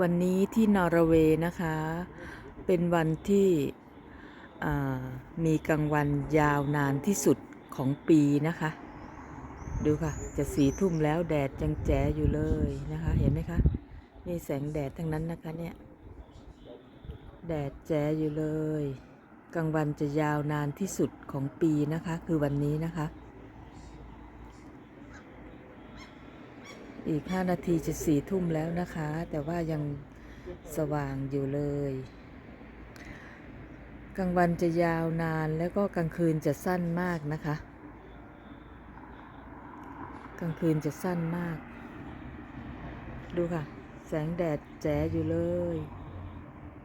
วันนี้ที่นอร์เวย์นะคะ เป็นวันที่มีกลางวันยาวนานที่สุดของปีนะคะ ดูค่ะ จะสีทุ่มแล้วแดดยังแจ๋อยู่เลยนะคะ เห็นไหมคะนี่แสงแดดทั้งนั้นนะคะเนี่ย แดดแจ๋อยู่เลย กลางวันจะยาวนานที่สุดของปีนะคะ คือวันนี้นะคะ อีก 5 นาทีจะสี่ทุ่มแล้วนะคะ แต่ว่ายังสว่างอยู่เลย กลางวันจะยาวนานแล้วก็กลางคืนจะสั้นมากนะคะ กลางคืนจะสั้นมาก ดูค่ะ แสงแดดแจ๋อยู่เลย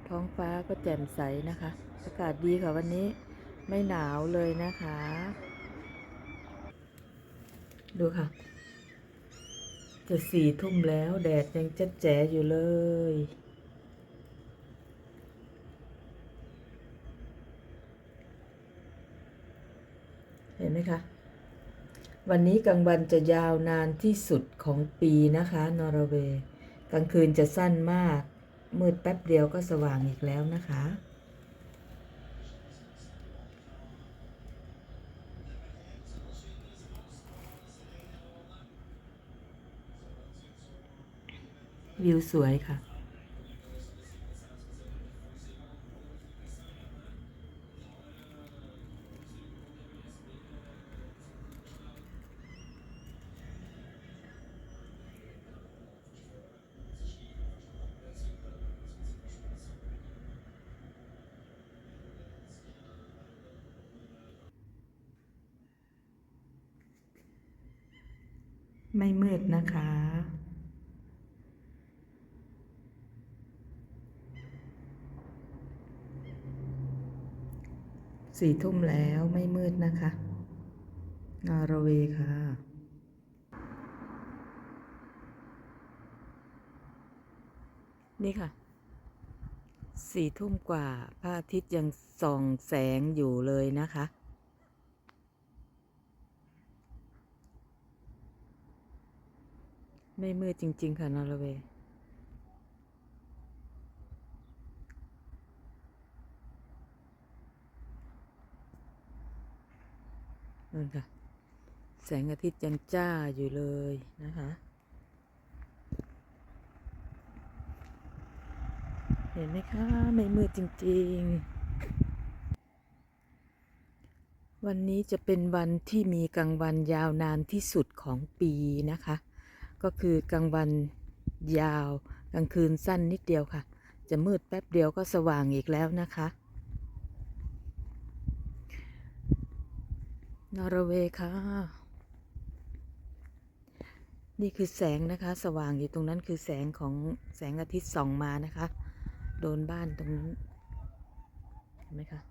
ท้องฟ้าก็แจ่มใสนะคะ อากาศดีค่ะวันนี้ไม่หนาวเลยนะคะ ดูค่ะ จะสี่ทุ่มแล้วแดดยังจะแจ๋อยู่เลย เห็นไหมคะ วันนี้กลางวันจะยาวนานที่สุดของปีนะคะ นอร์เวย์ กลางคืนจะสั้นมาก มืดแป๊บเดียวก็สว่างอีกแล้วนะคะ วิวสวยค่ะ ไม่มืดนะคะ สี่ทุ่มแล้วไม่มืดนะคะนอร์เวย์ค่ะ นี่ค่ะ สี่ทุ่มกว่าพระอาทิตย์ยังส่องแสงอยู่เลยนะคะ ไม่มืดจริง ๆ ค่ะนอร์เวย์ นั่นค่ะ แสงอาทิตย์ยังจ้าอยู่เลยนะคะเห็นไหมคะไม่มืดจริงๆ วันนี้จะเป็นวันที่มีกลางวันยาวนานที่สุดของปีนะคะ ก็คือกลางวันยาวกลางคืนสั้นนิดเดียวค่ะ จะมืดแป๊บเดียวก็สว่างอีกแล้วนะคะ นอร์เวย์ค่ะ นี่คือแสงนะคะ สว่างอยู่ตรงนั้นคือแสงของแสงอาทิตย์ส่องมานะคะ โดนบ้านตรงนั้เห็นไหมคะ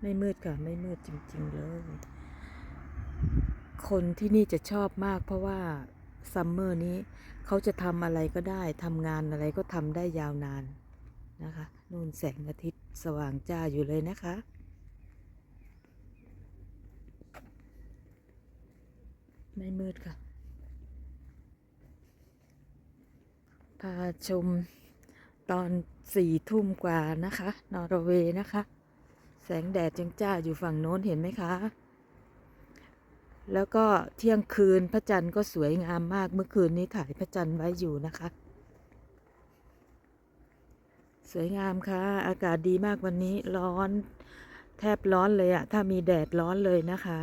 ไม่มืดค่ะ ไม่มืดจริง ๆ เลย คนที่นี่จะชอบมากเพราะว่า ซัมเมอร์นี้เขาจะทำอะไรก็ได้ทำงานอะไรก็ทำได้ยาวนานนะคะนู่นแสงอาทิตย์สว่างจ้าอยู่เลยนะคะไม่มืดค่ะ พาชมตอนสี่ทุ่มกว่านะคะ นอร์เวย์นะคะ แสงแดดจังจ้าอยู่ฝั่งโน้นเห็นไหมคะ แล้วก็เที่ยงคืนพระจันทร์ก็สวยงามมากเมื่อคืนนี้ถ่ายพระจันทร์ไว้อยู่นะคะ สวยงามค่ะ อากาศดีมากวันนี้ร้อน แทบร้อนเลยอะถ้ามีแดดร้อนเลยนะคะ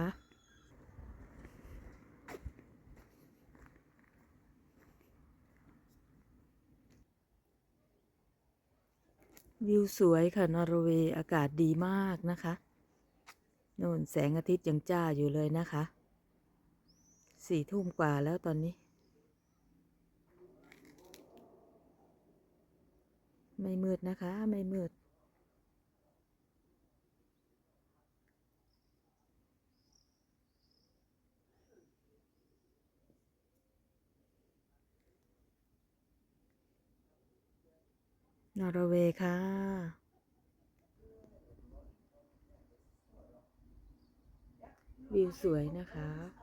วิวสวยค่ะนอร์เวย์อากาศดีมากนะคะโน่นแสงอาทิตย์ยังจ้าอยู่เลยนะคะ สี่ทุ่มกว่าแล้วตอนนี้ ไม่มืดนะคะ ไม่มืด นอร์เวย์ค่ะวิวสวยนะคะ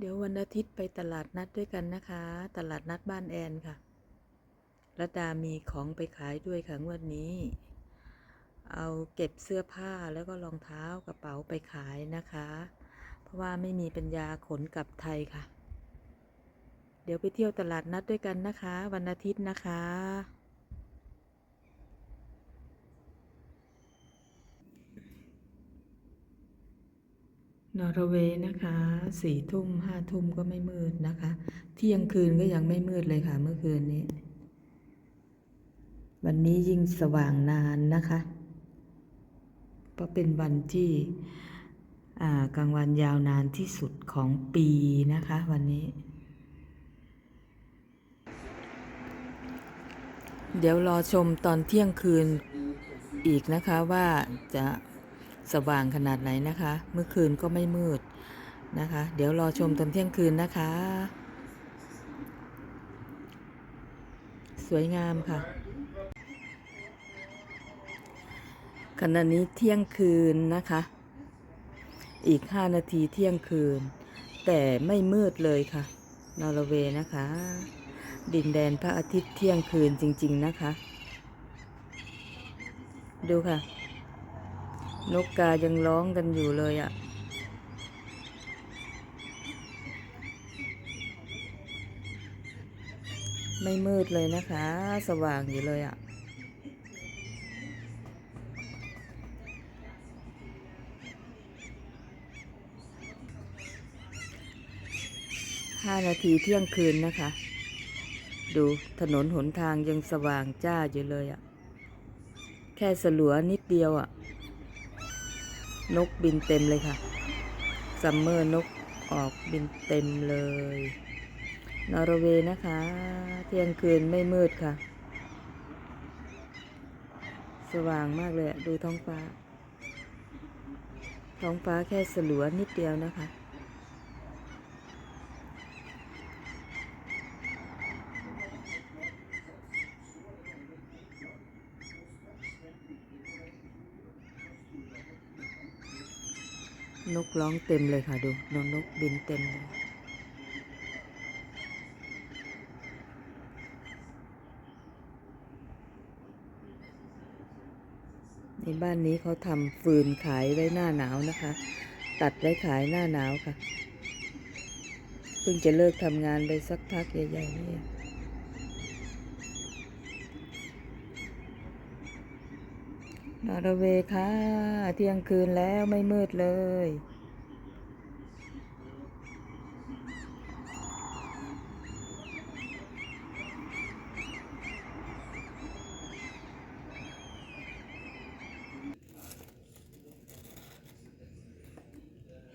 เดี๋ยววันอาทิตย์ไปตลาดนัดด้วยกันนะคะ ตลาดนัดบ้านแอนค่ะรัตดามีของไปขายด้วยค่ะงวดนี้ เอาเก็บเสื้อผ้าแล้วก็รองเท้ากระเป๋าไปขายนะคะ เพราะว่าไม่มีปัญญาขนกลับไทยค่ะ เดี๋ยวไปเที่ยวตลาดนัดด้วยกันนะคะ วันอาทิตย์นะคะ นอร์เวย์นะคะสี่ทุ่มห้าทุ่มก็ไม่มืดนะคะ เที่ยงคืนก็ยังไม่มืดเลยค่ะ เมื่อคืนนี้ วันนี้ยิ่งสว่างนานนะคะเพราะเป็นวันที่กลางวันยาวนานที่สุดของปีนะคะ วันนี้ เดี๋ยวรอชมตอนเที่ยงคืนอีกนะคะว่าจะ สว่างขนาดไหนนะคะ เมื่อคืนก็ไม่มืดนะคะ เดี๋ยวรอชมตอนเที่ยงคืนนะคะ สวยงามค่ะขณะนี้เที่ยงคืนนะคะ อีก 5 นาทีเที่ยงคืน แต่ไม่มืดเลยค่ะ นอร์เวย์นะคะ ดินแดนพระอาทิตย์เที่ยงคืนจริง ๆ นะคะ ดูค่ะ นกกายังร้องกันอยู่เลยอะ่ะ ไม่มืดเลยนะคะ สว่างอยู่เลยอะ่ะ ห้านาทีเที่ยงคืนนะคะ ดูถนนหนทางยังสว่างจ้าอยู่เลยอะ่ะ แค่สลัวนิดเดียวอะ่ะ นกบินเต็มเลยค่ะ ซัมเมอร์นกออกบินเต็มเลย นอร์เวย์นะคะ เที่ยงคืนไม่มืดค่ะ สว่างมากเลยอะดูท้องฟ้า ท้องฟ้าแค่สลัวนิดเดียวนะคะ นกร้องเต็มเลยค่ะดูนกนกบินเต็มเลยในบ้านนี้เขาทำฟืนขายไว้หน้าหนาวนะคะ ตัดไว้ขายหน้าหนาวค่ะ เพิ่งจะเลิกทำงานไปสักพักใหญ่ๆนี่นอร์เวย์ค่ะ เที่ยงคืนแล้วไม่มืดเลย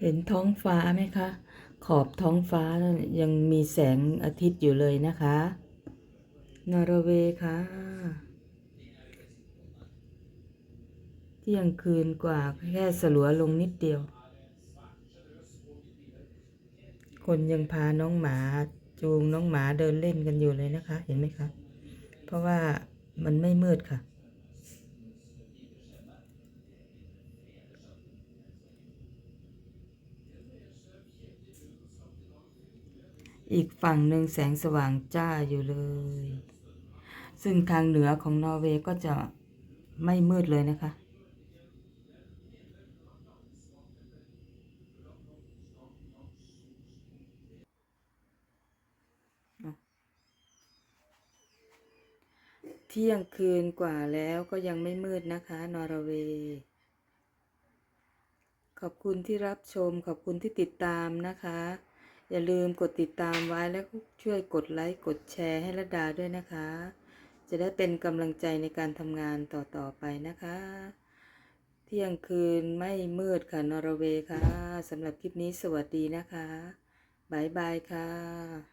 เห็นท้องฟ้าไหมคะ ขอบท้องฟ้ายังมีแสงอาทิตย์อยู่เลยนะคะนอร์เวย์ค่ะ เที่ยงคืนกว่าแค่สลัวลงนิดเดียว คนยังพาน้องหมาจูงน้องหมาเดินเล่นกันอยู่เลยนะคะ เห็นไหมคะ เพราะว่ามันไม่มืดค่ะ อีกฝั่งหนึ่งแสงสว่างจ้าอยู่เลย ซึ่งทางเหนือของนอร์เวย์ก็จะไม่มืดเลยนะคะ เที่ยงคืนกว่าแล้วก็ยังไม่มืดนะคะ นอร์เวย์ขอบคุณที่รับชม ขอบคุณที่ติดตามนะคะ อย่าลืมกดติดตามไว้แล้วช่วยกดไลค์กดแชร์ให้ระดาด้วยนะคะ จะได้เป็นกำลังใจในการทำงานต่อๆไปนะคะ เที่ยงคืนไม่มืดค่ะนอร์เวย์ค่ะสำหรับคลิปนี้สวัสดีนะคะบ๊ายบายค่ะ